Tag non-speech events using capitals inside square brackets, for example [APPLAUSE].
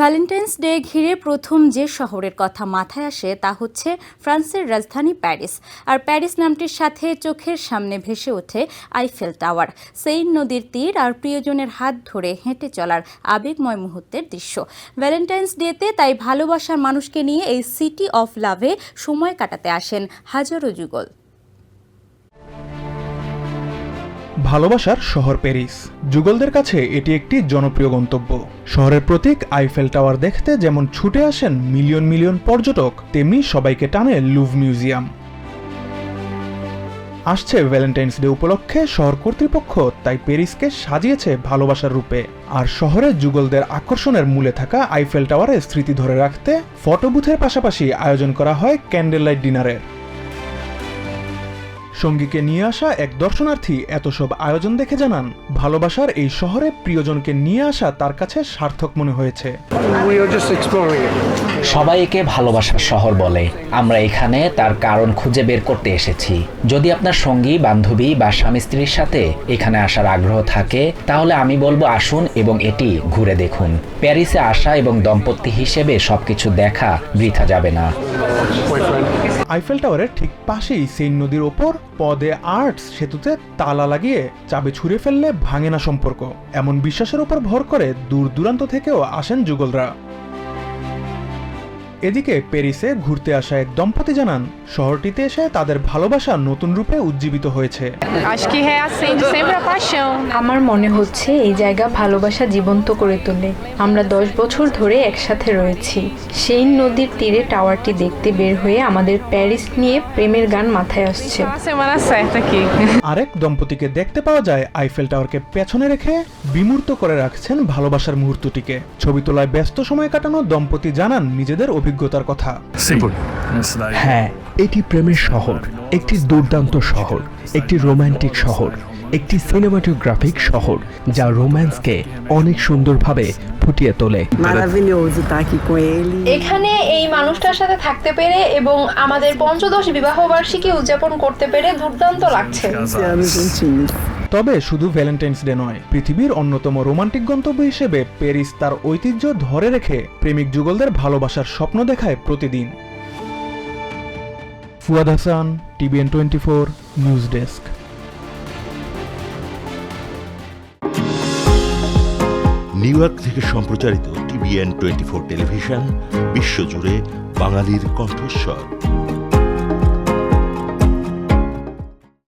Valentine's day ঘিরে প্রথম যে শহরের কথা মাথায় আসে তা হচ্ছে ফ্রান্সের রাজধানী প্যারিস। আর প্যারিস নামটির সাথে চোখের সামনে ভেসে ওঠে আইফেল টাওয়ার। সেইন নদীর তীর আর প্রিয়জনের হাত ধরে হেঁটে চলার আবেগময় মুহূর্তের দৃশ্য। ভ্যালেন্টাইন্স ডেতে তাই ভালোবাসার মানুষকে নিয়ে এই সিটি অফ লাভে সময় কাটাতে আসেন হাজারো যুগল। ভালোবাসার শহর প্যারিস। যুগলদের কাছে এটি একটি জনপ্রিয় গন্তব্য। শহরের প্রতীক আইফেল টাওয়ার দেখতে যেমন ছুটে আসেন মিলিয়ন মিলিয়ন পর্যটক, তেমনি সবাইকে টানে লুভ মিউজিয়াম। আসছে ভ্যালেন্টাইন্স ডে উপলক্ষে শহর কর্তৃপক্ষ, তাই প্যারিসকে সাজিয়েছে ভালোবাসার রূপে। আর শহরে যুগলদের আকর্ষণের মূলে থাকা আইফেল টাওয়ারের স্মৃতি ধরে রাখতে ফটোবুথের পাশাপাশি আয়োজন করা হয় ক্যান্ডেল লাইট ডিনারের। সঙ্গীকে নিয়ে আসা এক দর্শনার্থী এত সব আয়োজন দেখে জানান ভালোবাসার এই শহরে প্রিয়জনকে নিয়ে আসা তার কাছে সার্থক মনে হয়েছে. সবাই একে ভালোবাসার শহর বলে। আমরা এখানে তার কারণ খুঁজে বের করতে এসেছি। যদি আপনার সঙ্গী বান্ধবী বা স্বামী স্ত্রীর সাথে এখানে আসার আগ্রহ থাকে তাহলে আমি বলব আসুন এবং এটি ঘুরে দেখুন। প্যারিসে আসা এবং দম্পতি হিসেবে সবকিছু দেখা বৃথা যাবে না. আইফেল টাওয়ারের ঠিক পাশেই সেই নদীর ওপর পদে আর্টস সেতুতে তালা লাগিয়ে চাবি ছুঁড়ে ফেললে ভাঙে না সম্পর্ক। এমন বিশ্বাসের উপর ভর করে দূর দূরান্ত থেকেও আসেন যুগলরা। এদিকে প্যারিসে ঘুরতে আসা এক দম্পতি জানান শহরটিতে এসে তাদের ভালোবাসা নতুন রূপে উজ্জীবিত হয়েছে? আমার মনে হচ্ছে এই জায়গা ভালোবাসা জীবন্ত করে তোলে। আমরা দশ বছর ধরে একসাথে রয়েছি। সেই নদীর তীরে টাওয়ারটি দেখতে বের হয়ে আমাদের প্যারিস নিয়ে প্রেমের গান মাথায় আসছে। [LAUGHS] আরেক দম্পতিকে দেখতে পাওয়া যায় আইফেল টাওয়ারকে পেছনে রেখে বিমূর্ত করে রাখছেন ভালোবাসার মুহূর্তটিকে। ছবি তোলায় ব্যস্ত সময় কাটানো দম্পতি জানান নিজেদের অভিজ্ঞতার কথা হ্যাঁ এটি প্রেমের শহর একটি দুর্দান্ত শহর একটি রোমান্টিক শহর একটি সিনেমাটোগ্রাফিক শহর যা রোম্যান্সকে অনেক সুন্দরভাবে ফুটিয়ে তোলে. এখানে এই মানুষটার সাথে থাকতে পেরে এবং আমাদের পঞ্চদশ বিবাহ বার্ষিকী উদযাপন করতে পেরে দুর্দান্ত লাগছে. তবে শুধু ভ্যালেন্টাইন্স ডে নয়, পৃথিবীর অন্যতম রোমান্টিক গন্তব্য হিসেবে প্যারিস তার ঐতিহ্য ধরে রেখে প্রেমিক যুগলদের ভালোবাসার স্বপ্ন দেখায় প্রতিদিন। Fuad Hasan, TVN twenty four, news desk. New York থেকে সম্প্রচারিত টিভিএন টোয়েন্টি ফোর টেলিভিশন, বিশ্বজুড়ে বাঙালির কণ্ঠস্বর।